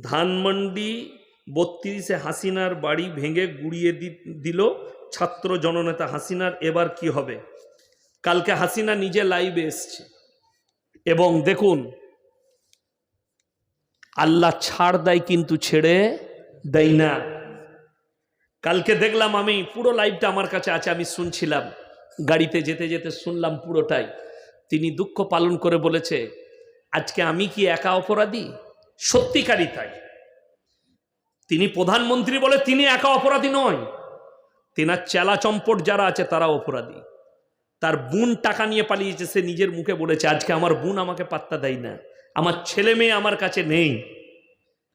ধানমন্ডি বত্রিশে হাসিনার বাড়ি ভেঙে গুড়িয়ে দিল ছাত্র জননেতা হাসিনার। এবার কি হবে? কালকে হাসিনা নিজে লাইভে এসছে। এবং দেখুন, আল্লাহ ছাড় দেয় কিন্তু ছেড়ে দেয় না। কালকে দেখলাম আমি, পুরো লাইভটা আমার কাছে আছে, আমি শুনছিলাম। গাড়িতে যেতে যেতে শুনলাম পুরোটাই। তিনি দুঃখ পালন করে বলেছে, আজকে আমি কি একা অপরাধী? সত্যিকারই তাই। তিনি প্রধানমন্ত্রী বলে তিনি একা অপরাধী নয়। তেনার চেলা চম্পট যারা আছে তারা অপরাধী। তার বোন টাকা নিয়ে পালিয়েছে, সে নিজের মুখে বলেছে, আজকে আমার বোন আমাকে পাত্তা দেয় না। আমার ছেলে মেয়ে আমার কাছে নেই।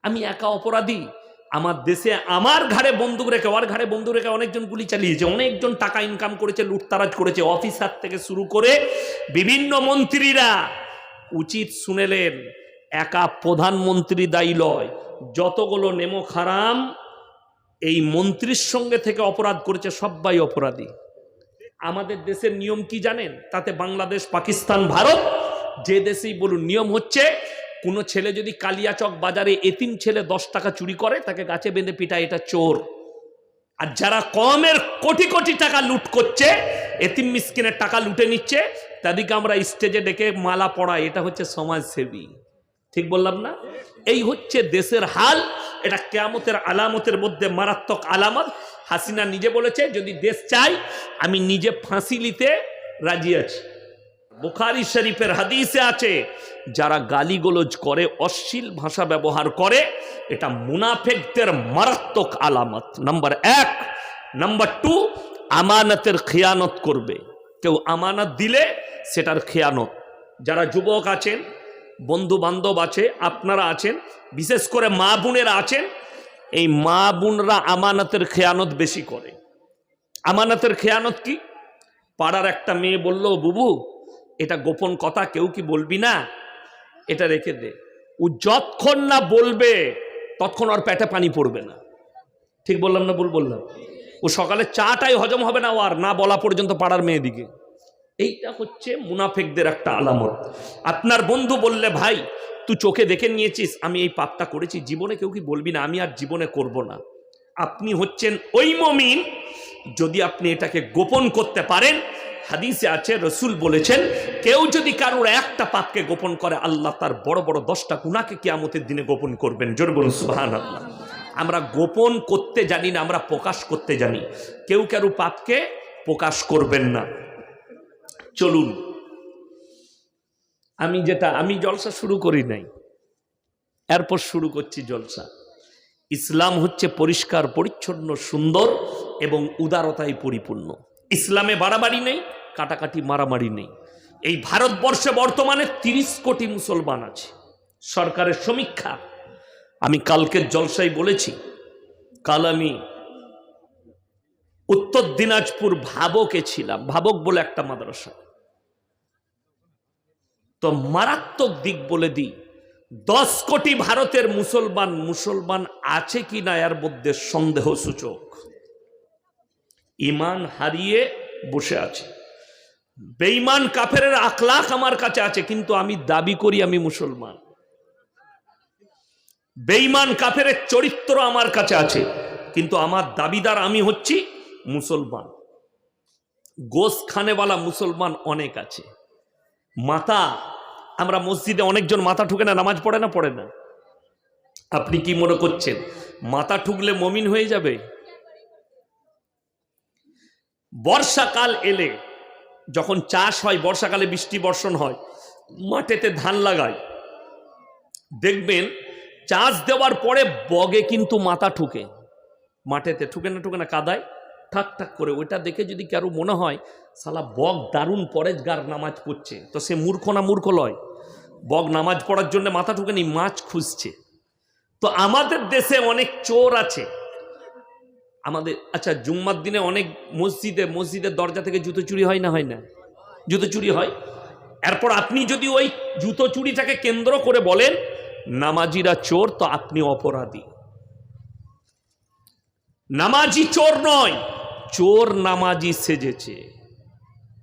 আমি একা অপরাধী। আমার দেশে আমার ঘাড়ে বন্দুক রেখে, ওর ঘাড়ে বন্দুক রেখে অনেকজন গুলি চালিয়েছে, অনেকজন টাকা ইনকাম করেছে, লুটতারাজ করেছে, অফিসার থেকে শুরু করে বিভিন্ন মন্ত্রীরা উচিত শুনেলেন একা প্রধানমন্ত্রী দায়ী লয়। যতগুলো নেমো খারাম, এই মন্ত্রীর সঙ্গে থেকে অপরাধ করেছে সবাই অপরাধী। আমাদের দেশের নিয়ম কি জানেন? তাতে বাংলাদেশ, পাকিস্তান, ভারত, যে দেশেই বলুন, নিয়ম হচ্ছে কোনো ছেলে যদি কালিয়াচক বাজারে এতিম ছেলে দশ টাকা চুরি করে, তাকে গাছে বেঁধে পিটায়, এটা চোর। আর যারা কমের কোটি কোটি টাকা লুট করছে, এতিম মিসকিনের টাকা লুটে নিচ্ছে, তাদেরকে আমরা স্টেজে ডেকে মালা পড়াই, এটা হচ্ছে সমাজসেবী। ঠিক বললাম না? এই হচ্ছে দেশের হাল, এটা কেয়ামতের আলামতের মধ্যে মারাত্মক আলামত। হাসিনা নিজে বলেছে, যদি দেশ চাই আমি নিজে ফাঁসি নিতে রাজি আছি। বুখারি শরীফের হাদিসে আছে, যারা গালিগোলজ করে, অশ্লীল ভাষা ব্যবহার করে, এটা মুনাফেকদের মারাত্মক আলামত। নাম্বার এক। নাম্বার টু, আমানতের খেয়ানত করবে। কেউ আমানত দিলে, সেটার খেয়ানত। যারা যুবক আছেন বন্ধু বান্ধব আছে, আপনারা আছেন, বিশেষ করে মা বোনেরা আছেন, এই মা বোনরা আমানতের খেয়ানত বেশি করে। আমানতের খেয়ানত কি? পাড়ার একটা মেয়ে বলল, বুবু, এটা গোপন কথা, কেউ কি বলবি না? এটা রেখে দে। ও যতক্ষণ না বলবে, ততক্ষণ ওর পেটে পানি পড়বে না। ঠিক বললাম না ভুল বললাম? ও সকালে চাটাই হজম হবে না ও আর, না বলা পর্যন্ত পাড়ার মেয়েদিকে। এইটা হচ্ছে মুনাফেকদের একটা আলামত। আপনার বন্ধু বললে, ভাই, তুই চোখে দেখে নিয়েছিস, আমি এই পাপটা করেছি। জীবনে কেউ কি বলবি না? আমি আর জীবনে করব না। আপনি হচ্ছেন ওই মমিন, যদি আপনি এটাকে গোপন করতে পারেন, হাদিসে আছে, রসুল বলেছেন, কেউ যদি কারোর একটা পাপকে গোপন করে, আল্লাহ তার বড় বড় দশটা গুণাকে কিয়ামতের দিনে গোপন করবেন। জোর বলুন সুহান আল্লাহ আমরা গোপন করতে জানি না, আমরা প্রকাশ করতে জানি। কেউ কারও পাপকে প্রকাশ করবেন না। চলুন। আমি যেটা, আমি জলসা শুরু করি নাই। এরপর শুরু করছি জলসা। ইসলাম হচ্ছে পরিষ্কার, পরিচ্ছন্ন, সুন্দর এবং উদারতায় পরিপূর্ণ। ইসলামে বাড়াবাড়ি নেই, কাটাকাটি মারামারি নেই। এই ভারতবর্ষে বর্তমানে তিরিশ কোটি মুসলমান আছে। সরকারের সমীক্ষা। আমি কালকের জলসায় বলেছি, কাল আমি উত্তর দিনাজপুর ভাবকে ছিলাম, ভাবক বলে একটা মাদ্রাসা। তো মারাত্মক দিক বলে দিই। দশ কোটি ভারতের মুসলমান মুসলমান আছে কি না এর মধ্যে সন্দেহ সূচক ইমান হারিয়ে বসে আছে। বেঈমান কাফের আখলাখ আমার কাছে আছে, কিন্তু আমি দাবি করি আমি মুসলমান। বেঈমান কাফের চরিত্র আমার কাছে আছে, কিন্তু আমার দাবিদার আমি হচ্ছি মুসলমান। গোস খানেওয়ালা মুসলমান অনেক আছে। মাথা আমরা মসজিদে অনেকজন মাথা ঠুকে না, নামাজ পড়ে না পড়ে না? আপনি কি মনে করছেন মাথা ঠুকলে মমিন হয়ে যাবে? বর্ষাকাল এলে, যখন চাষ হয়, বর্ষাকালে বৃষ্টি বর্ষণ হয় মাঠেতে ধান লাগায়। দেখবেন, চাষ দেওয়ার পরে বগে কিন্তু মাথা ঠুকে। মাঠেতে ঠুকে না ঠুকে না, কাদায়। ঠাক ঠাক করে, ওইটা দেখে যদি কারও মনে হয়, সালা বগ দারুণ পরেজগার নামাজ পড়ছে। তো সে মূর্খ না মূর্খ লয়? বক নামাজ পড়ার জন্য মাথা ঠুকে নি মাছ খুঁজছে। তো আমাদের দেশে অনেক চোর আছে। আমাদের আচ্ছা জুম্মার দিনে অনেক মসজিদে, মসজিদের দরজা থেকে জুতো চুরি হয় না হয় না? জুতো চুরি হয়? এরপর আপনি যদি ওই জুতো চুরিটাকে কেন্দ্র করে বলেন, নামাজিরা চোর, তো আপনি অপরাধী। নামাজি চোর নয়, চোর নামাজি সেজেছে।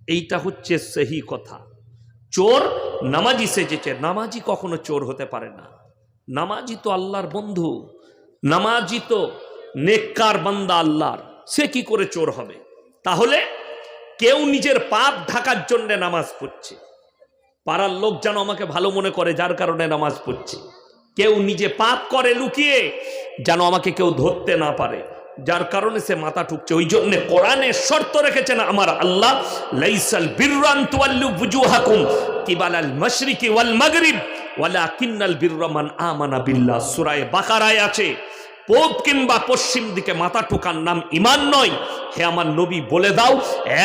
এইটা হচ্ছে সেই কথা। চোর নামাজি সেজেছে। নামাজি কখনো চোর হতে পারে না। নামাজি তো আল্লাহর বন্ধু। নামাজি তো নেককার বান্দা আল্লাহর। সে কি করে চোর হবে? তাহলে কেউ নিজের পাপ ঢাকার জন্য নামাজ পড়ছে। পাড়ার লোক যেন আমাকে ভালো মনে করে, যার কারণে নামাজ পড়ছে। কেউ নিজে পাপ করে লুকিয়ে যেন আমাকে কেউ ধরতে না পারে। যার কারণে সে মাথা ঠুকছে। ওই জন্য কোরআনে শর্ত রেখেছেন আমার আল্লাহ, লাইসাল বিররান তুয়াল্লু বুজুহাকুম কিবালাল মাশরিকি ওয়াল মাগরিব, ওয়ালাকিন্নাল বিররা মান আমানা বিল্লাহ। সূরা বাকারায় আছে, পূব কিংবা পশ্চিম দিকে মাথা ঠোকার নাম ইমান নয়। হে আমার নবী, বলে দাও,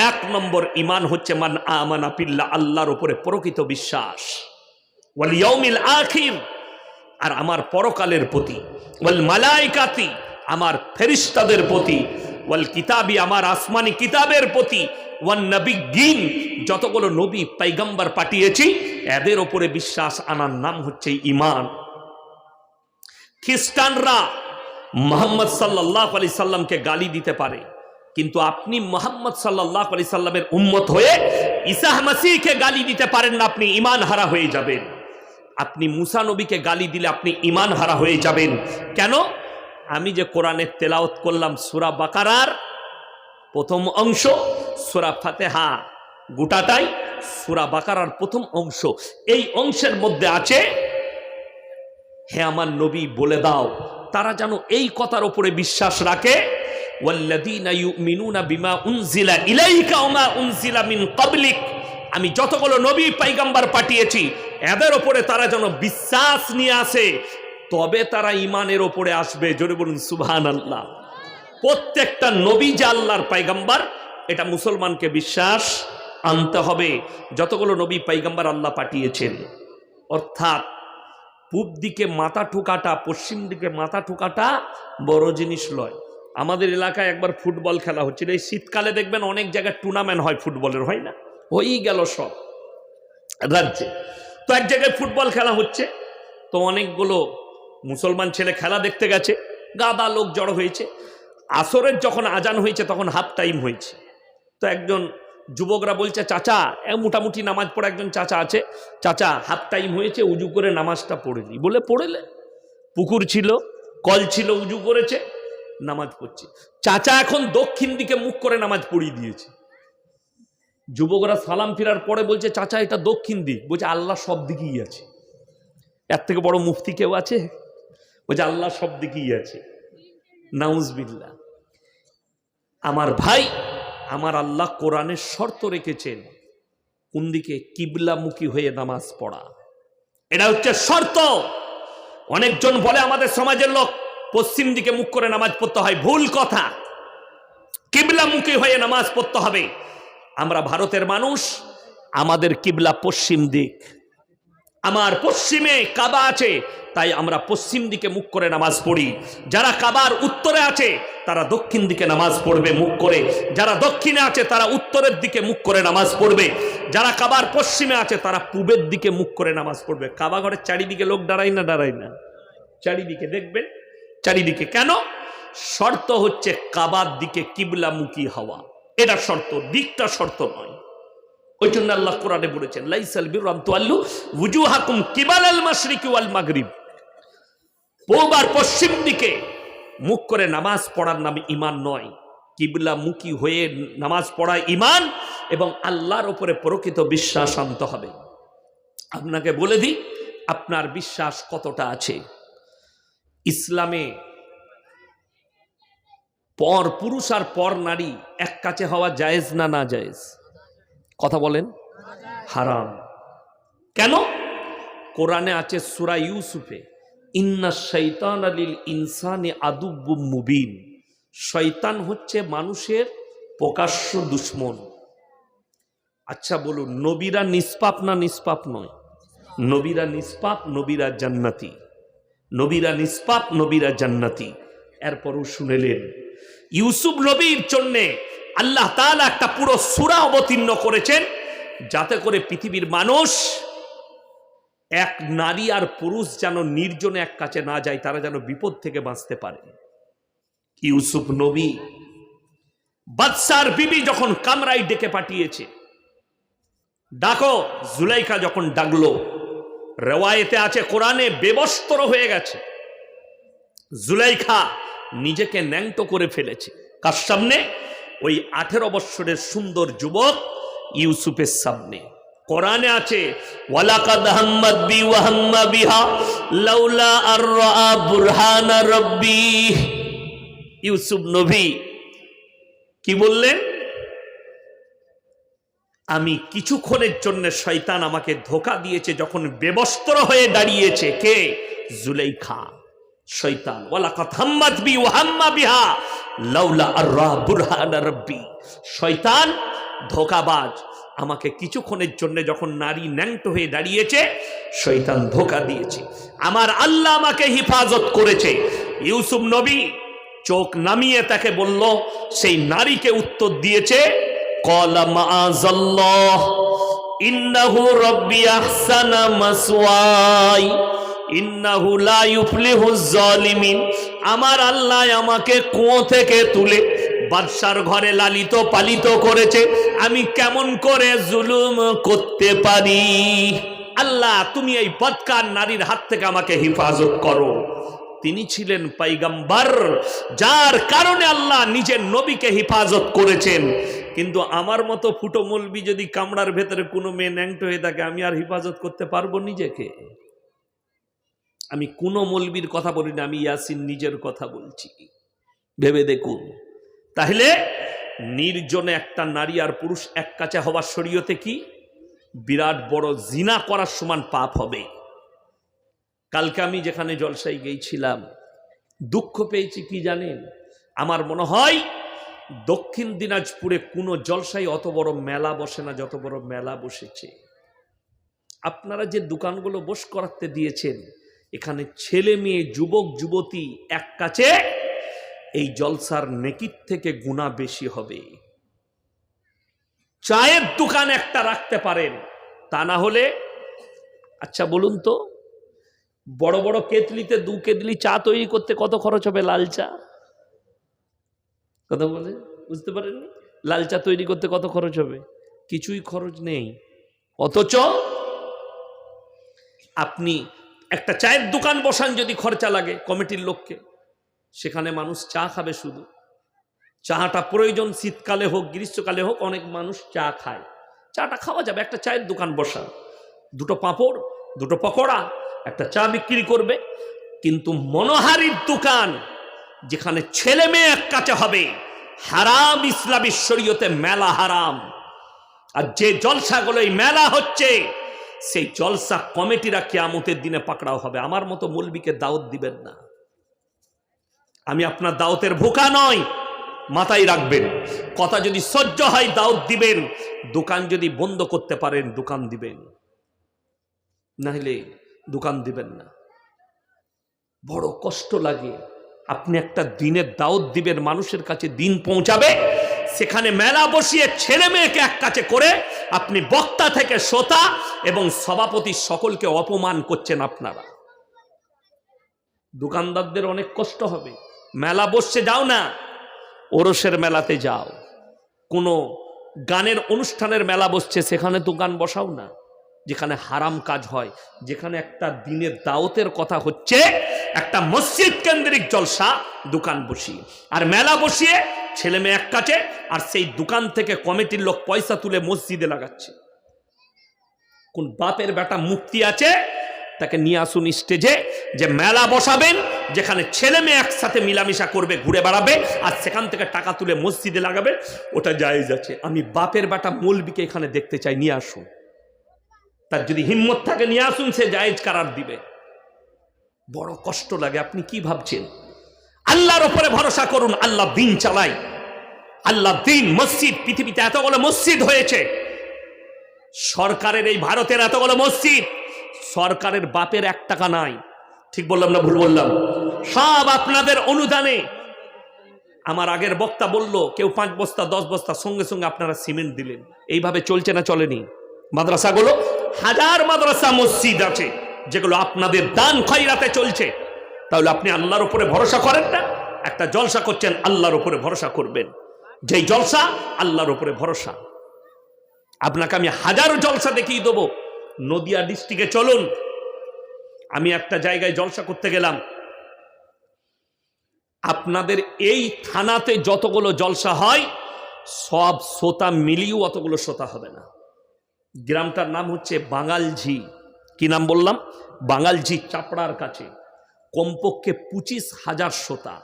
এক নম্বর ইমান হচ্ছে মান আমানা বিল্লাহ, আল্লাহর উপরে প্রকৃত বিশ্বাস। ওয়াল ইয়াউমিল আখির, আর আমার পরকালের প্রতি। ওয়াল মালাইকাতি আমার ফেরিস্তাদের প্রতি, ওয়াল কিতাবি আমার আসমানি কিতাবের প্রতি, ওয়ান নবিগিন, যতগুলো নবী পাইগাম্বার পাঠিয়েছি, এদের ওপরে বিশ্বাস আনার নাম হচ্ছে ইমান খ্রিস্টানরা মোহাম্মদ সাল্লাহ আলি সাল্লামকে গালি দিতে পারে, কিন্তু আপনি মোহাম্মদ সাল্লাহ আলি সাল্লামের উম্মত হয়ে ইসাহ মাসিকে গালি দিতে পারেন না, আপনি ইমান হারা হয়ে যাবেন। আপনি মুসা নবীকে গালি দিলে আপনি ইমান হারা হয়ে যাবেন। কেন? আমি যে কোরআনের তেলাওত করলাম সুরা বাকারার প্রথম অংশ, সুরা ফাতেহা গোটাটাই সুরা বাকারার প্রথম অংশ। এই অংশের মধ্যে আছে, হে আমার নবী বলে দাও, তারা যেন এই কথার উপরে বিশ্বাস রাখে আমি যতগুলো নবী পাইগাম্বার পাঠিয়েছি, এদের ওপরে তারা যেন বিশ্বাস নিয়ে আসে তবে তারা ইমানের ওপরে আসবে। জোরে বলুন, সুবহানাল্লাহ। প্রত্যেকটা নবী যে আল্লাহর পাইগাম্বার, এটা মুসলমানকে বিশ্বাস আনতে হবে। যতগুলো নবী পাইগাম্বার আল্লাহ পাঠিয়েছেন। অর্থাৎ পূব দিকে মাথা ঠোকাটা, পশ্চিম দিকে মাথা ঠোকাটা বড় জিনিস নয়। আমাদের এলাকায় একবার ফুটবল খেলা হচ্ছিল। এই শীতকালে দেখবেন অনেক জায়গায় টুর্নামেন্ট হয় ফুটবলের, হয় না? হয়েই গেল সব রাজ্যে। তো এক জায়গায় ফুটবল খেলা হচ্ছে। তো অনেকগুলো মুসলমান ছেলে খেলা দেখতে গেছে, গাদা লোক জড়ো হয়েছে। আসরের যখন আজান হয়েছে, তখন হাফ টাইম হয়েছে। তো একজন যুবকরা বলছে, চাচা মোটামুটি নামাজ পড়ে একজন চাচা আছে। চাচা, হাফ টাইম হয়েছে, উজু করে নামাজটা পড়েলি বলে, পড়েলে? পুকুর ছিল, কল ছিল, উজু করেছে, নামাজ পড়ছে। চাচা এখন দক্ষিণ দিকে মুখ করে নামাজ পড়িয়ে দিয়েছে। যুবকরা সালাম ফিরার পরে বলছে, চাচা, এটা দক্ষিণ দিক। বলছে, আল্লাহ সব দিকেই আছে। এর থেকে বড় মুফতি কেউ আছে? বলছে আল্লাহ সব দিকেই আছে। নাউজবিল্লা আমার ভাই, আমার আল্লাহ কোরআনের শর্ত রেখেছেন, কোন দিকে কিবলামুখী হয়ে নামাজ পড়া। এটা হচ্ছে শর্ত। অনেকজন বলে আমাদের সমাজের লোক, পশ্চিম দিকে মুখ করে নামাজ পড়তে হয়, ভুল কথা। কিবলামুখী হয়ে নামাজ পড়তে হবে। আমরা ভারতের মানুষ, আমাদের কিবলা পশ্চিম দিক। আমার পশ্চিমে কাবা আছে, তাই আমরা পশ্চিম দিকে মুখ করে নামাজ পড়ি। যারা কাবার উত্তরে আছে, তারা দক্ষিণ দিকে নামাজ পড়বে মুখ করে। যারা দক্ষিণে আছে, তারা উত্তরের দিকে মুখ করে নামাজ পড়বে। যারা কাবার পশ্চিমে আছে, তারা পূবের দিকে মুখ করে নামাজ পড়বে। কাবা ঘরের চারিদিকে লোক দাঁড়ায় না দাঁড়ায় না? চারিদিকে দেখবেন? চারিদিকে কেন? শর্ত হচ্ছে কাবার দিকে কিবলামুখী হওয়া। এটা শর্ত, দিকটা শর্ত নয়। ওই জন্য আল্লাহ কোরআনে বলেছেন, লাইসাল বিরাম তুয়াল্লু উজুহাকুম কিবালাল মাশরিকি ওয়াল মাগরিব। পূব আর পশ্চিম দিকে মুখ করে নামাজ পড়ার নামে ইমান নয়। কিবলা মুখী হয়ে নামাজ পড়া ইমান এবং আল্লাহর ওপরে প্রকৃত বিশ্বাস আনতে হবে। আপনাকে বলে দিই, আপনার বিশ্বাস কতটা আছে? ইসলামে পর পুরুষ আর পর নারী এক কাছে হওয়া জায়েজ না না জায়েজ? কথা বলেন। হারাম। কেন? কোরআনে আছে সুরা ইউসুফে, ইন্না শৈতান আলিল ইনসানে আদুব্বু মুবিন। শয়তান হচ্ছে মানুষের প্রকাশ্য দুশ্মন। আচ্ছা বলুন, নবীরা নিষ্পাপ না নিষ্পাপ নয়? নবীরা নিষ্পাপ, নবীরা জান্নাতি। নবীরা নিষ্পাপ, নবীরা জান্নাতি। এরপরও শুনেলেন ইউসুফ নবীর জন্যে আল্লাহ তাআলা একটা পুরো সুরা অবতীর্ণ করেছেন যাতে করে পৃথিবীর মানুষ এক নারী আর পুরুষ যেন নির্জনে এক কাছে না যায়, তারা যেন বিপদ থেকে বাঁচতে পারে। ইউসুফ নবী? বাদশার বিবি যখন কামরাই ডেকে পাঠিয়েছে, ডাকো জুলাইকা যখন ডাকলো, রেওয়ায়েতে আছে কোরআনে বেবস্তর হয়ে গেছে। জুলাইখা নিজেকে ন্যাংটো করে ফেলেছে। কার সামনে? ওই আঠেরো বৎসরের সুন্দর যুবক ইউসুফের সামনে। কোরআনে আছে, ওয়ালাকাদ হাম্মাদ বি ওয়া হাম্মা বিহা, লাউলা আর রাআ বুরহানা ইউসুফ নবী কি বললেন? আমি কিছুক্ষণের জন্য শয়তান আমাকে ধোকা দিয়েছে যখন বেবস্ত্র হয়ে দাঁড়িয়েছে। কে? জুলাইখা। শৈতান ওয়ালাকাত ধোকাবাজ, আমাকে কিছুক্ষণের জন্য যখন নারী ন্যাংটো হয়ে দাঁড়িয়েছে শৈতান ধোকা দিয়েছে। আমার আল্লাহ আমাকে হিফাজত করেছে। ইউসুফ নবী চোখ নামিয়ে তাকে বলল, সেই নারীকে উত্তর দিয়েছে, কলা মাআজাল্লাহ ইন্নাহু রব্বি আহসানা মাসওয়াই। আমার আল্লাহ আমাকে কুয়ো থেকে তুলে বাদশার ঘরে লালিত পালিত করেছে। আমি কেমন করে জুলুম করতে পারি? আল্লাহ, তুমি এই বদকার নারীর হাত থেকে আমাকে হেফাজত করো। তিনি ছিলেন পাইগাম্বার, যার কারণে আল্লাহ নিজের নবীকে হেফাজত করেছেন। কিন্তু আমার মতো ফুটো মলবি যদি কামড়ার ভেতরে কোনো মেয়ে ন্যাংটো হয়ে থাকে, আমি আর হেফাজত করতে পারব নিজেকে? আমি কোনো মলবির কথা বলি না, আমি ইয়াসিন নিজের কথা বলছি। ভেবে দেখুন। তাহলে নির্জনে একটা নারী আর পুরুষ এক কাছে হওয়ার শরীয়তে কি? বিরাট বড় জিনা করার সমান পাপ হবে। কালকে আমি যেখানে জলসাই গিয়েছিলাম, দুঃখ পেয়েছি কি জানেন? আমার মনে হয় দক্ষিণ দিনাজপুরে কোনো জলসাই অত বড় মেলা বসে না, যত বড় মেলা বসেছে। আপনারা যে দোকানগুলো বস করাতে দিয়েছেন এখানে ছেলে মেয়ে, যুবক, যুবতী এক কাছে, এই জলসার নেকির থেকে গুণা বেশি হবে। চায়ের দোকান একটা রাখতে পারেন, তা না হলে আচ্ছা বলুন তো, বড় বড় কেতলিতে দু কেতলি চা তৈরি করতে কত খরচ হবে লাল চা? কথা বলে, বুঝতে পারেননি? লাল চা তৈরি করতে কত খরচ হবে? কিছুই খরচ নেই। অথচ, আপনি একটা চায়ের দোকান বসান যদি খরচা লাগে কমিটির লোককে। সেখানে মানুষ চা খাবে শুধু। চাটা প্রয়োজন শীতকালে হোক, গ্রীষ্মকালে হোক, অনেক মানুষ চা খায়। চাটা খাওয়া যাবে, একটা চায়ের দোকান বসান। দুটো পাঁপড়, দুটো পকোড়া, একটা চা বিক্রি করবে। কিন্তু মনোহারির দোকান, যেখানে ছেলে মেয়ে এক কাছে হবে, হারাম ইসলামী শরীয়তে মেলা হারাম। আর যে জলসাগুলো এই মেলা হচ্ছে সেই জলসা কমিটিরা কেয়ামতের দিনে পাকড়াও হবে। আমার মতো মৌলবীকে দাওয়াত দিবেন না। আমি আপনার দাওয়াতের ভোকা নয় মাথায় রাখবেন। কথা যদি সহ্য হয়, দাওয়াত দিবেন। দোকান যদি বন্ধ করতে পারেন, দোকান দিবেন। নাহলে দোকান দিবেন না। বড় কষ্ট লাগে। আপনি একটা দিনের দাওয়াত দিবেন, মানুষের কাছে দিন পৌঁছাবে। সেখানে মেলা বসিয়ে ছেলে মেয়েকে এক কাছে করে আপনি বক্তা থেকে শ্রোতা এবং সভাপতি সকলকে অপমান করছেন আপনারা। দোকানদারদের অনেক কষ্ট হবে। মেলা বসছে, যাও না। ওরসের মেলাতে যাও। কোনো গানের অনুষ্ঠানের মেলা বসছে, সেখানে দোকান বসাও না। যেখানে হারাম কাজ হয়, যেখানে একটা দিনের দাওতের কথা হচ্ছে, একটা মসজিদ কেন্দ্রিক জলসা দোকান বসিয়ে। আর মেলা বসিয়ে ছেলে মেয়ে এক কাছে, আর সেই দোকান থেকে কমিটির লোক পয়সা তুলে মসজিদে লাগাচ্ছে। কোন বাপের বেটা মুক্তি আছে, তাকে নিয়ে আসুন স্টেজে, যে মেলা বসাবেন, যেখানে ছেলে মেয়ে একসাথে মিলামিশা করবে, ঘুরে বেড়াবে, আর সেখান থেকে টাকা তুলে মসজিদে লাগাবে, ওটা জায়েজ আছে। আমি বাপের বেটা মৌলবিকে এখানে দেখতে চাই, নিয়ে আসুন। তার যদি হিম্মত থাকে, নিয়ে আসুন, সে জায়েজ কারার দিবে। বড় কষ্ট লাগে, আপনি কি ভাবছেন? আল্লাহর ওপরে ভরসা করুন, আল্লাহ দিন চালাই আল্লাহ দিন মসজিদ, পৃথিবীতে এতগুলো মসজিদ হয়েছে। সরকারের এই ভারতের এতগুলো মসজিদ, সরকারের বাপের এক টাকা নাই। ঠিক বললাম না ভুল বললাম? সব আপনাদের অনুদানে। আমার আগের বক্তা বলল, কেউ পাঁচ বস্তা, দশ বস্তা, সঙ্গে সঙ্গে আপনারা সিমেন্ট দিলেন। এইভাবে চলছে না, চলেনি? মাদ্রাসাগুলো, হাজার মাদ্রাসা মসজিদ আছে, যেগুলো আপনাদের দান খয়রাতে চলছে। তাহলে আপনি আল্লাহর উপরে ভরসা করেন না? একটা জলসা করছেন, আল্লাহর উপরে ভরসা করবেন। যেই জলসা, আল্লাহর উপরে ভরসা। আপনাকে আমি হাজারো জলসা দেখিয়ে দেবো। নদিয়া ডিস্ট্রিক্টে চলুন। আমি একটা জায়গায় জলসা করতে গেলাম। আপনাদের এই থানাতে যতগুলো জলসা হয়, সব শ্রোতা মিলিয়েও অতগুলো শ্রোতা হবে না। গ্রামটার নাম হচ্ছে বাঙালঝি। কি নাম বললাম? বাঙালঝি চাপড়ার কাছে। কমপক্ষে পঁচিশ হাজার শ্রোতা।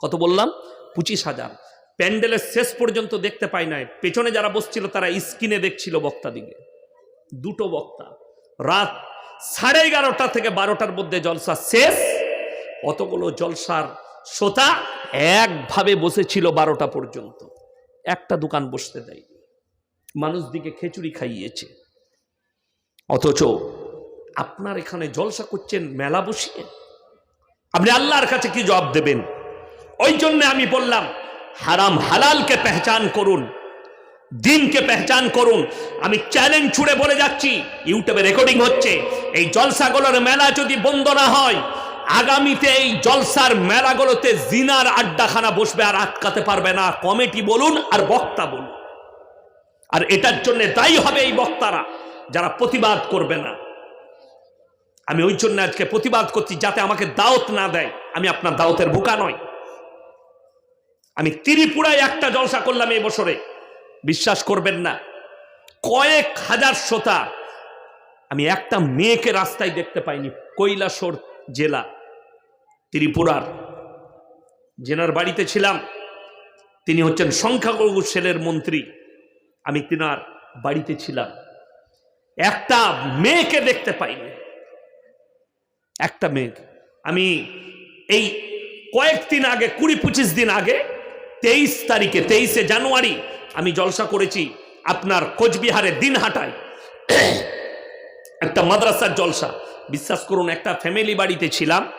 কত বললাম? পঁচিশ হাজার। প্যান্ডেলের শেষ পর্যন্ত দেখতে পাই নাই। পেছনে যারা বসছিল, তারা স্ক্রিনে দেখছিল বক্তা দিকে দুটো বক্তা। রাত সাড়ে এগারোটা থেকে বারোটার মধ্যে জলসা শেষ। অতগুলো জলসার শ্রোতা একভাবে বসেছিল বারোটা পর্যন্ত। একটা দোকান বসতে দেয়নি। মানুষ দিকে খেচুড়ি খাইয়েছে। অথচ আপনার এখানে জলসা করছেন মেলা বসিয়ে? আপনি আল্লাহর কাছে কি জবাব দেবেন? ওই জন্য আমি বললাম, হারাম হালালকে পেহচান করুন, দিনকে পেহচান করুন। আমি চ্যালেঞ্জ ছুড়ে বলে যাচ্ছি, ইউটিউবে রেকর্ডিং হচ্ছে, এই জলসাগুলোর মেলা যদি বন্ধ না হয়, আগামীতে এই জলসার মেলাগুলোতে জিনার আড্ডাখানা বসবে আর আটকাতে পারবে না। কমিটি বলুন আর বক্তা বলুন। আর এটার জন্য দায়ী হবে এই বক্তারা, যারা প্রতিবাদ করবে না। আমি ওই জন্য আজকে প্রতিবাদ করছি যাতে আমাকে দাওয়াত না দেয়। আমি আপনার দাওয়াতের বোকা নয় আমি ত্রিপুরায় একটা জলসা করলাম এই বছরে। বিশ্বাস করবেন না, কয়েক হাজার শ্রোতা আমি একটা মেয়েকে রাস্তায় দেখতে পাইনি, কৈলাসর জেলা, ত্রিপুরার। জেনার বাড়িতে ছিলাম, তিনি হচ্ছেন সংখ্যালঘু সেলের মন্ত্রী। আমি তিনার বাড়িতে ছিলাম। একটা মেয়েকে দেখতে পাইনি। একটা মেয়ে আমি এই কয়েকদিন আগে কুড়ি পঁচিশ দিন আগে, তেইশ তারিখে, তেইশে জানুয়ারি, আমি জলসা করেছি আপনার কোচবিহারে দিনহাটায়। একটা মাদ্রাসার জলসা। বিশ্বাস করুন, একটা ফ্যামিলি বাড়িতে ছিলাম।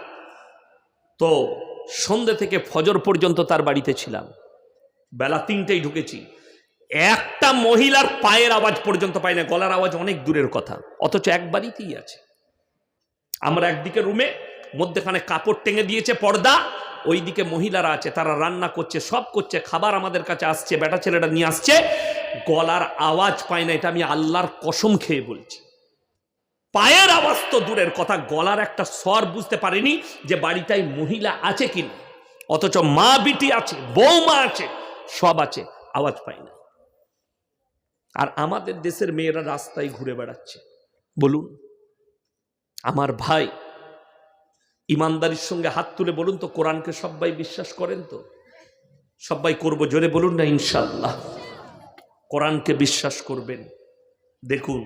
তো সন্ধ্যে থেকে ফজর পর্যন্ত তার বাড়িতে ছিলাম। বেলা তিনটেই ঢুকেছি। একটা মহিলার পায়ের আওয়াজ পর্যন্ত পাই না, গলার আওয়াজ অনেক দূরের কথা। অথচ এক বাড়িতেই আছে। আমরা একদিকে রুমে, মধ্যেখানে কাপড় টেঙে দিয়েছে পর্দা, ওইদিকে মহিলারা আছে, তারা রান্না করছে, সব করছে, খাবার আমাদের কাছে আসছে, বেটা ছেলেটা নিয়ে আসছে। গলার আওয়াজ পায় না, এটা আমি আল্লাহর কসম খেয়ে বলছি। পায়ের আওয়াজ তো দূরের কথা, গলার একটা স্বর বুঝতে পারিনি যে বাড়িটায় মহিলা আছে কিনা অথচ মা, বিটি আছে, বৌমা আছে, সব আছে, আওয়াজ পায় না। আর আমাদের দেশের মেয়েরা রাস্তায় ঘুরে বেড়াচ্ছে, বলুন। আমার ভাই, ইমানদারির সঙ্গে হাত তুলে বলুন তো, কোরআনকে সবাই বিশ্বাস করেন তো? সবাই করব, জোরে বলুন না ইনশাল্লাহ কোরআনকে বিশ্বাস করবেন। দেখুন,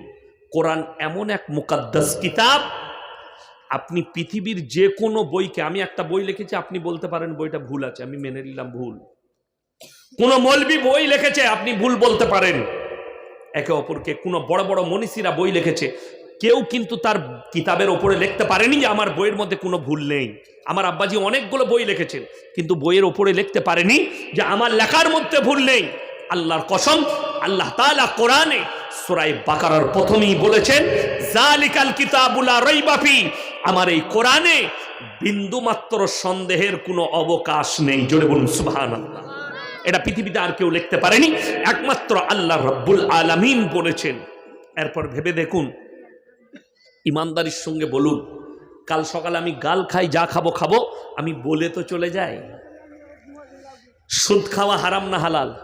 কোরআন এমন এক মুকাদ্দাস কিতাব, আপনি পৃথিবীর যে কোনো বইকে, আমি একটা বই লিখেছি, আপনি বলতে পারেন বইটা ভুল আছে, আমি মেনে নিলাম ভুল। কোন মলবি বই লিখেছে, আপনি ভুল বলতে পারেন। একে অপরকে, কোনো বড় বড় মনীষীরা বই লিখেছে কেউ কিন্তু তার কিতাবের ওপরে লিখতে পারেনি যে আমার বইয়ের মধ্যে কোনো ভুল নেই। আমার আব্বাজি অনেকগুলো বই লিখেছেন, কিন্তু বইয়ের ওপরে লিখতে পারেনি যে আমার লেখার মধ্যে ভুল নেই। আল্লাহর কসম, আল্লাহ তাআলা কোরআনে সূরা বাকারার প্রথমেই বলেছেন জালিকাল কিতাবুলা রাইবাফি আমার এই কোরআনে বিন্দুমাত্র সন্দেহের কোনো অবকাশ নেই। জোরে বলুন, সুবহানাল্লাহ। এটা পৃথিবীতে আর কেউ লিখতে পারেনি। একমাত্র আল্লাহ রব্বুল আলামিন বলেছেন। এরপর ভেবে দেখুন ইমানদারির সঙ্গে বলুন, কাল সকালে আমি গাল খাই, যা খাব খাব, আমি বলে তো চলে যাই। সুদ খাওয়া হারাম না হালাল?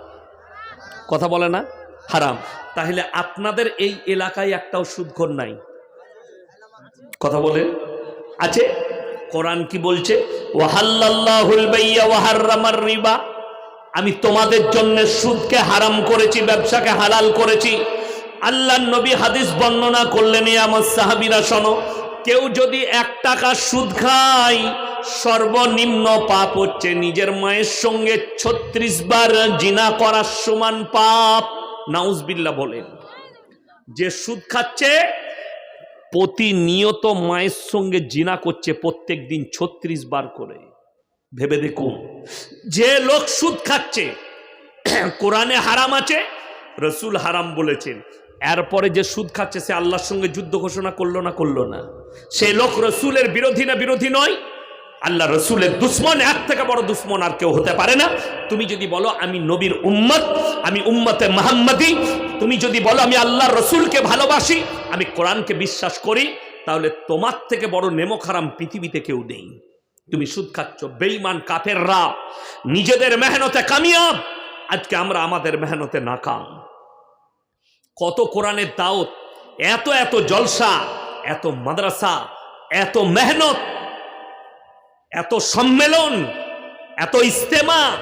কথা বলে না? হারাম। তাহলে আপনাদের এই এলাকায় একটাও সুদখোর নাই। কথা বলে? আছে? কোরআন কি বলছে? আমি তোমাদের জন্য সুদকে হারাম করেছি, ব্যবসাকে হালাল করেছি। আল্লাহ নবী হাদিস বর্ণনা করলেন আমার সাহাবিরা, শোনো, কেউ যদি এক টাকা সুদ খায়, সর্বনিম্ন পাপ হচ্ছে। নিজের মায়ের সঙ্গে ছত্রিশ বার জিনা করার সমান পাপ। নাউজবিল্লা বলেন, যে সুদ খাচ্ছে, প্রতিনিয়ত মায়ের সঙ্গে জিনা করছে প্রত্যেক দিন ছত্রিশ বার করে। ভেবে দেখুন, যে লোক সুদ খাচ্ছে, কোরআনে হারাম আছে, রসুল হারাম বলেছেন। এরপরে যে সুদ খাচ্ছে, সে আল্লাহর সঙ্গে যুদ্ধ ঘোষণা করল না করল না? সে লোক রসুলের বিরোধী না বিরোধী নয়। আল্লাহ রসুলের দুশ্মন, এক থেকে বড় দুশ্মন আর কেউ হতে পারে না। তুমি যদি বলো, আমি নবীর উম্মত, আমি উম্মতে মাহমদি তুমি যদি বলো, আমি আল্লাহ রসুলকে ভালোবাসি, আমি কোরআনকে বিশ্বাস করি, তাহলে তোমার থেকে বড় নেমক হারাম পৃথিবীতে কেউ নেই। তুমি সুদ খাচ্ছ বেইমান কাফেররা। নিজেদের মেহনতে কামিয়াব। আজকে আমরা আমাদের মেহনতে নাকাম। কত কোরআনের দাওত, এত এত জলসা, এত মাদ্রাসা, এত মেহনত, এত সম্মেলন, এত ইস্তেমা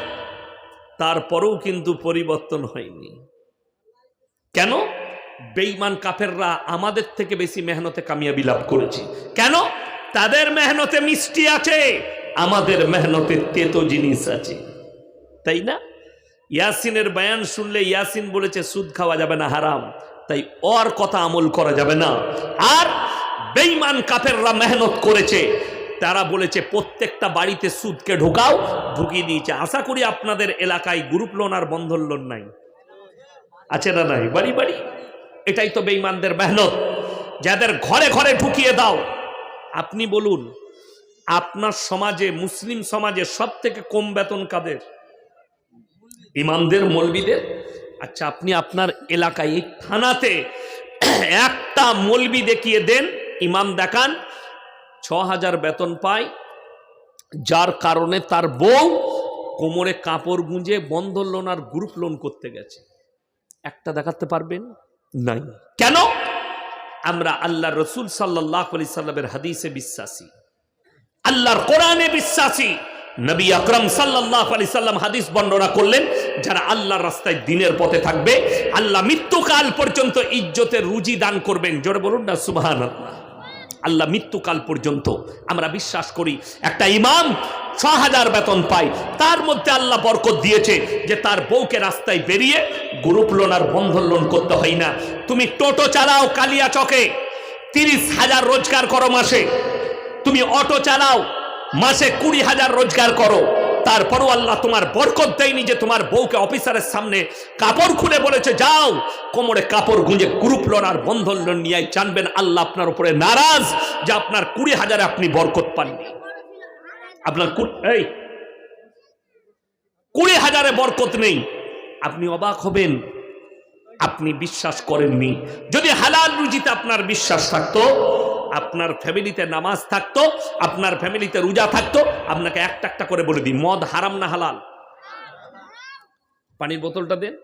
তারপরেও কিন্তু পরিবর্তন হয়নি। কেন? বেইমান কাফেররা আমাদের থেকে বেশি মেহনতে কামিয়াবি লাভ করেছে। কেন? তাদের মেহনতে মিষ্টি আছে, আমাদের মেহনতে তেতো জিনিস আছে। তাই না? ইয়াসিনের বয়ান শুনলে ইয়াসিন বলেছে, সুদ খাওয়া যাবে না, হারাম। তাই ওর কথা আমল করা যাবে না। আর বেইমান কাফেররা মেহনত করেছে। তারা বলেছে, প্রত্যেকটা বাড়িতে সুদকে ঢোকাও, ঢুকিয়ে দিয়েছে। আশা করি আপনাদের এলাকায় গ্রুপ লোন আর বন্ধন লোন নাই। আছে না নাই? বাড়ি বাড়ি। এটাই তো বেইমানদের মেহনত। যাদের ঘরে ঘরে ঢুকিয়ে দাও। আপনি বলুন, আপনার সমাজে, মুসলিম সমাজে সব থেকে কম বেতন কাদের? ইমামদের মলবিদের। আচ্ছা আপনি আপনার এলাকায় এই থানাতে একটা মলবি দেখিয়ে দেন, ইমাম দেখান ছ হাজার বেতন পায়, যার কারণে তার বউ কোমরে কাপড় গুঁজে বন্ধন লোন আর গ্রুপ লোন করতে গেছে। একটা দেখাতে পারবেন? নাই। কেন? আমরা আল্লাহ রসুল সাল্লাহ আলি সাল্লামের হাদিসে বিশ্বাসী। আল্লাহর কোরআনে বিশ্বাসী। নবী আকরম সাল্লাহ আলি সাল্লাম হাদিস বর্ণনা করলেন, যারা আল্লাহর রাস্তায় দিনের পথে থাকবে, আল্লাহ মৃত্যুকাল পর্যন্ত ইজ্জতের রুজি দান করবেন। জোরে বলুন না সুবাহান আল্লাহ মৃত্যুকাল পর্যন্ত আমরা বিশ্বাস করি, একটা ইমাম ছ হাজার বেতন পায়, তার মধ্যে আল্লাহ বরকত দিয়েছে যে তার বউকে রাস্তায় বেরিয়ে গ্রুপ লোন আর বন্ধন লোন করতে হয় না। তুমি টোটো চালাও কালিয়া চকে তিরিশ হাজার রোজগার করো মাসে। তুমি অটো চালাও মাসে কুড়ি হাজার রোজগার করো। তারপরও আল্লাহ তোমার বরকত দেয়নি যে তোমার বউকে অফিসারের সামনে কাপড় খুলে বলেছে, যাও। কোমরে কাপড় গুঁজে গ্রুপ লোন আর বন্ধন লোন নিয়ে জানবেন আল্লাহ আপনার উপরে নারাজ যে আপনার কুড়ি হাজারে আপনি বরকত পাননি। আপনার এই, কুড়ি হাজারে বরকত নেই। আপনি অবাক হবেন, আপনি বিশ্বাস করেননি। যদি হালাল রুজিতে আপনার বিশ্বাস থাকতো আপনার ফ্যামিলিতে নামাজ থাকতো, আপনার ফ্যামিলিতে রোজা থাকতো, আপনাকে একটা একটা করে বলে দিই, মদ হারাম না হালাল? পানির বোতলটা দেন।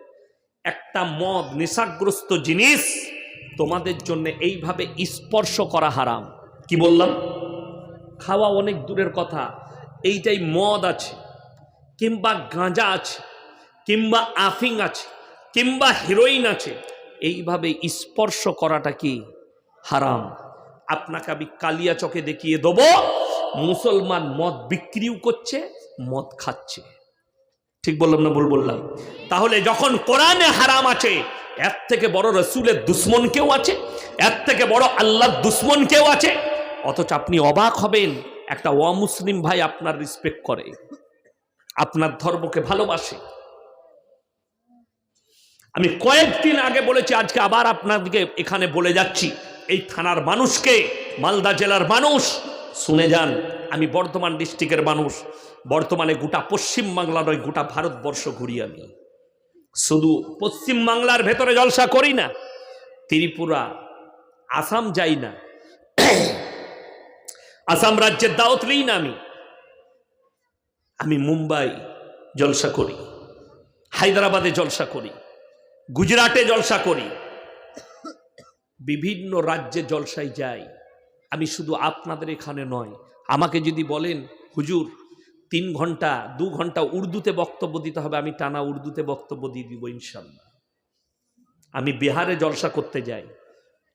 একটা মদ নেশাগ্রস্ত জিনিস তোমাদের জন্য এইভাবে স্পর্শ করা হারাম। কি বললাম? খাওয়া অনেক দূরের কথা। এইটাই মদ আছে, কিংবা গাঁজা আছে, কিংবা আফিং আছে, কিংবা হিরোইন আছে। এইভাবে স্পর্শ করাটা কি? হারাম। আপনাকে আমি কালিয়া চকে দেখিয়ে দেব। মুসলমান মদ বিক্রিও করছে, মদ খাচ্ছে। ঠিক বললাম না ভুল বললাম? তাহলে যখন কোরআনে হারাম আছে, এর থেকে বড় রসুলের দুশ্মন কেউ আছে? এর থেকে বড় আল্লাহর দুশ্মন কেউ আছে? অথচ আপনি অবাক হবেন, একটা অমুসলিম ভাই আপনার রিসপেক্ট করে, আপনার ধর্মকে ভালোবাসে। আমি কয়েকদিন আগে বলেছি, আজকে আবার আপনাদেরকে এখানে বলে যাচ্ছি। এই থানার মানুষকে, মালদা জেলার মানুষ, শুনে যান, আমি বর্ধমান ডিস্ট্রিক্টের মানুষ। বর্তমানে গোটা পশ্চিম বাংলা নয়, গোটা ভারতবর্ষ ঘুরি আমি। শুধু পশ্চিম বাংলার ভেতরে জলসা করি না, ত্রিপুরা, আসাম যাই না। আসাম রাজ্যের দাওয়াত নেই না আমি। আমি মুম্বাই জলসা করি, হায়দ্রাবাদে জলসা করি, গুজরাটে জলসা করি। বিভিন্ন রাজ্যে জলসায় যাই। আমি শুধু আপনাদের এখানে নয়, আমাকে যদি বলেন, হুজুর, তিন ঘণ্টা, দু ঘণ্টা উর্দুতে বক্তব্য দিতে হবে, আমি টানা উর্দুতে বক্তব্য দিয়ে দিব ইনশাল্লাহ আমি বিহারে জলসা করতে যাই।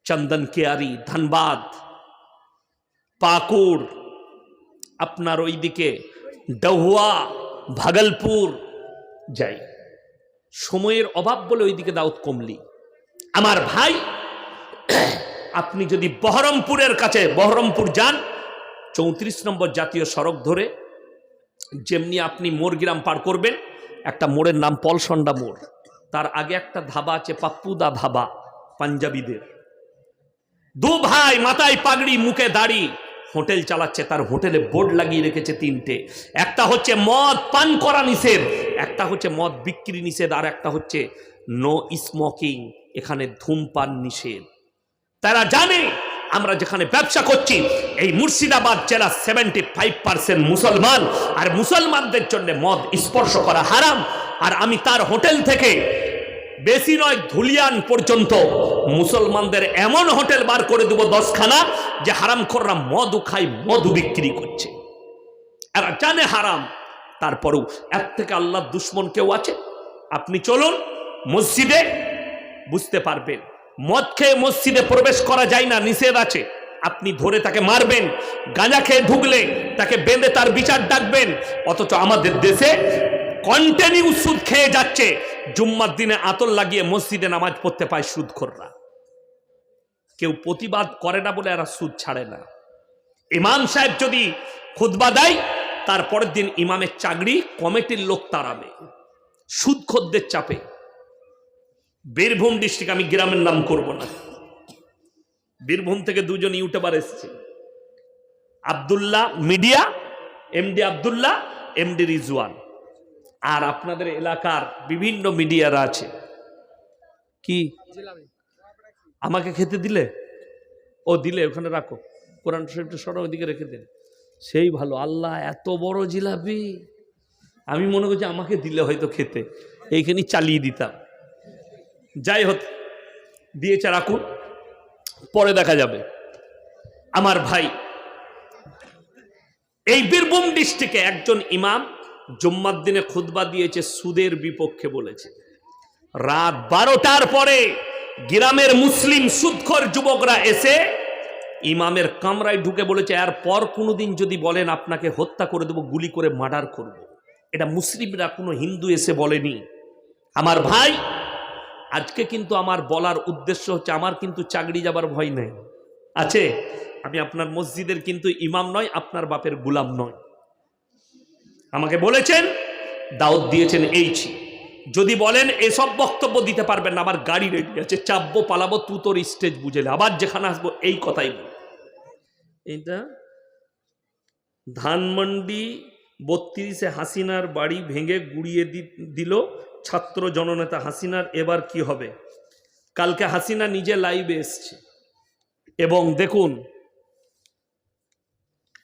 চন্দন কেয়ারি, ধানবাদ, পাকুড়, আপনার ওইদিকে ডহুয়া, ভাগলপুর যাই। সময়ের অভাব বলে ওইদিকে দাউদ কমলি। আমার ভাই আপনি যদি বহরমপুরের কাছে, বহরমপুর যান, চৌত্রিশ নম্বর জাতীয় সড়ক ধরে, যেমনি আপনি মোর গ্রাম পার করবেন, একটা মোড়ের নাম পলসন্ডা মোড়। তার আগে একটা ধাবা আছে, পাপ্পুদা ধাবা, পাঞ্জাবিদের। দু ভাই মাথায় পাগড়ি, মুখে দাড়ি, হোটেল চালাচ্ছে, তার হোটেলে বোর্ড লাগিয়ে রেখেছে তিনটে। একটা হচ্ছে মদ পান করা নিষেধ, একটা হচ্ছে মদ বিক্রি নিষেধ, আর একটা হচ্ছে নো স্মোকিং এখানে ধূমপান নিষেধ। তারা জানে, আমরা যেখানে ব্যবসা করছি, এই মুর্শিদাবাদ জেলা সেভেন্টি ফাইভ পার্সেন্ট মুসলমান, আর মুসলমানদের জন্য মদ স্পর্শ করা হারাম। আর আমি তার হোটেল থেকে বেশি নয়, ধুলিয়ান পর্যন্ত মুসলমানদের এমন হোটেল বার করে দেবো দশখানা, যে হারাম খররা মদু খাই মধু বিক্রি করছে। এরা জানে হারাম। তারপরেও এক থেকে আল্লাহ দুশ্মন কেউ আছে? আপনি চলুন মসজিদে, বুঝতে পারবেন। মদ খেয়ে মসজিদে প্রবেশ করা যায় না, নিষেধ আছে। আপনি ধরে তাকে মারবেন, গাঁজা খেয়ে ঢুকলে তাকে বেঁধে তার বিচার ডাকবেন। অথচ আমাদের দেশে কন্টিনিউ সুদ খেয়ে যাচ্ছে। জুম্মার দিনে আতর লাগিয়ে মসজিদে নামাজ পড়তে পায় সুদখোররা। কেউ প্রতিবাদ করে না বলে এরা সুদ ছাড়ে না। ইমাম সাহেব যদি খুতবা দেয় তারপরের দিন ইমামের চাকরি কমিটির লোক তাড়াবে। সুদ খদ্দের চাপে। বীরভূম ডিস্ট্রিক্ট আমি গ্রামের নাম করব না। বীরভূম থেকে দুজন ইউটিউবার এসছে। Abdullah media, MD Abdullah, MD Rizwan. আর আপনাদের এলাকার বিভিন্ন মিডিয়ারা আছে। কি? আমাকে খেতে দিলে? ও, দিলে, ওখানে রাখো। কোরআন শরীফটা সরা ওইদিকে রেখে দেন। সেই ভালো, আল্লাহ এত বড় জিলাপি। আমি মনে করছি আমাকে দিলে হয়তো খেতে। এইখানে চালিয়ে দিতাম। যাই হোক দিয়েছে রাখুন, পরে দেখা যাবে। আমার ভাই, এই বীরভূম ডিস্ট্রিক্টে একজন ইমাম জুম্মার দিনে খুতবা দিয়েছে, সুদের বিপক্ষে বলেছে। রাত বারোটার পরে গ্রামের মুসলিম সুদখর যুবকরা এসে ইমামের কামরায় ঢুকে বলেছে, আর পর কোনোদিন যদি বলেন আপনাকে হত্যা করে দেবো, গুলি করে মার্ডার করব। এটা মুসলিমরা কোনো হিন্দু এসে বলেনি। আমার ভাই আজকে কিন্তু আমার বলার উদ্দেশ্য হচ্ছে, আমার কিন্তু চাকরি যাবার ভয় নেই। আছে? আমি আপনার মসজিদের কিন্তু ইমাম নয়, আপনার বাপের গুলাম নয়। আমাকে বলেছেন, দাওয়াত দিয়েছেন এইছি। যদি বলেন, এসব বক্তব্য দিতে পারবেন না, আমার গাড়ি রেডি আছে, চাপবো, পালাবো, তু তোর স্টেজ বুঝেলে আবার যেখানে আসব, এই কথাই বল এইটা ধানমন্ডি বত্রিশে হাসিনার বাড়ি ভেঙে গুড়িয়ে দিল ছাত্র জননেতা হাসিনার, এবার কি হবে? কালকে হাসিনা নিজে লাইভে এসছে। এবং দেখুন,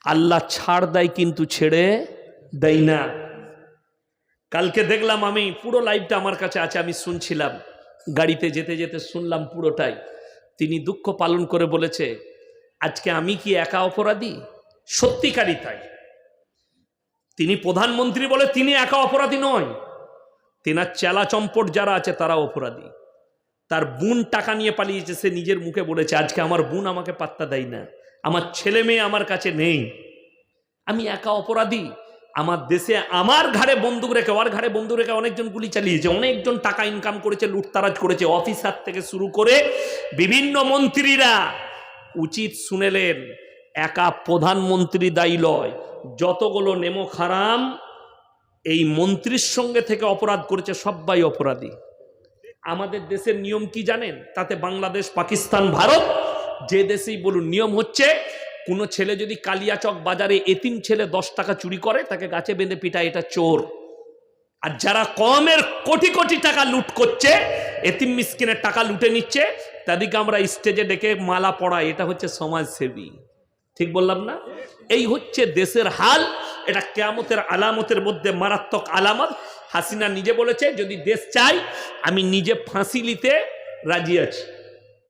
আল্লাহ ছাড় দেয় কিন্তু ছেড়ে দেয় না। কালকে দেখলাম আমি, পুরো লাইভটা আমার কাছে আছে, আমি শুনছিলাম। গাড়িতে যেতে যেতে শুনলাম পুরোটাই। তিনি দুঃখ পালন করে বলেছে, আজকে আমি কি একা অপরাধী? সত্যিকারই তাই। তিনি প্রধানমন্ত্রী বলে তিনি একা অপরাধী নয়। তেনার চেলা চম্পট যারা আছে তারা অপরাধী। তার বোন টাকা নিয়ে পালিয়েছে, সে নিজের মুখে বলেছে, আজকে আমার বোন আমাকে পাত্তা দেয় না। আমার ছেলে মেয়ে আমার কাছে নেই। আমি একা অপরাধী। আমার দেশে আমার ঘাড়ে বন্দুক রেখে, ওর ঘাড়ে বন্দুক রেখে অনেকজন গুলি চালিয়েছে, অনেকজন টাকা ইনকাম করেছে, লুটতারাজ করেছে। অফিসার থেকে শুরু করে বিভিন্ন মন্ত্রীরা উচিত শুনেলেন, একা প্রধানমন্ত্রী দায়ী লয়। যতগুলো নেমো খারাম এই মন্ত্রীর সঙ্গে থেকে অপরাধ করেছে সবাই অপরাধী। আমাদের দেশের নিয়ম কি জানেন? তাতে বাংলাদেশ, পাকিস্তান, ভারত, যে দেশেই বলুন, নিয়ম হচ্ছে কোনো ছেলে যদি কালিয়াচক বাজারে এতিম ছেলে দশ টাকা চুরি করে, তাকে গাছে বেঁধে পিটায়, এটা চোর। আর যারা কমের কোটি কোটি টাকা লুট করছে, এতিম মিসকিনের টাকা লুটে নিচ্ছে, তাদেরকে আমরা স্টেজে ডেকে মালা পড়াই, এটা হচ্ছে সমাজসেবী। ঠিক বললাম না? এই হচ্ছে দেশের হাল। এটা কেয়ামতের আলামতের মধ্যে মারাত্মক আলামত। হাসিনা নিজে বলেছে, যদি দেশ চাই, আমি নিজে ফাঁসি নিতে রাজি আছি।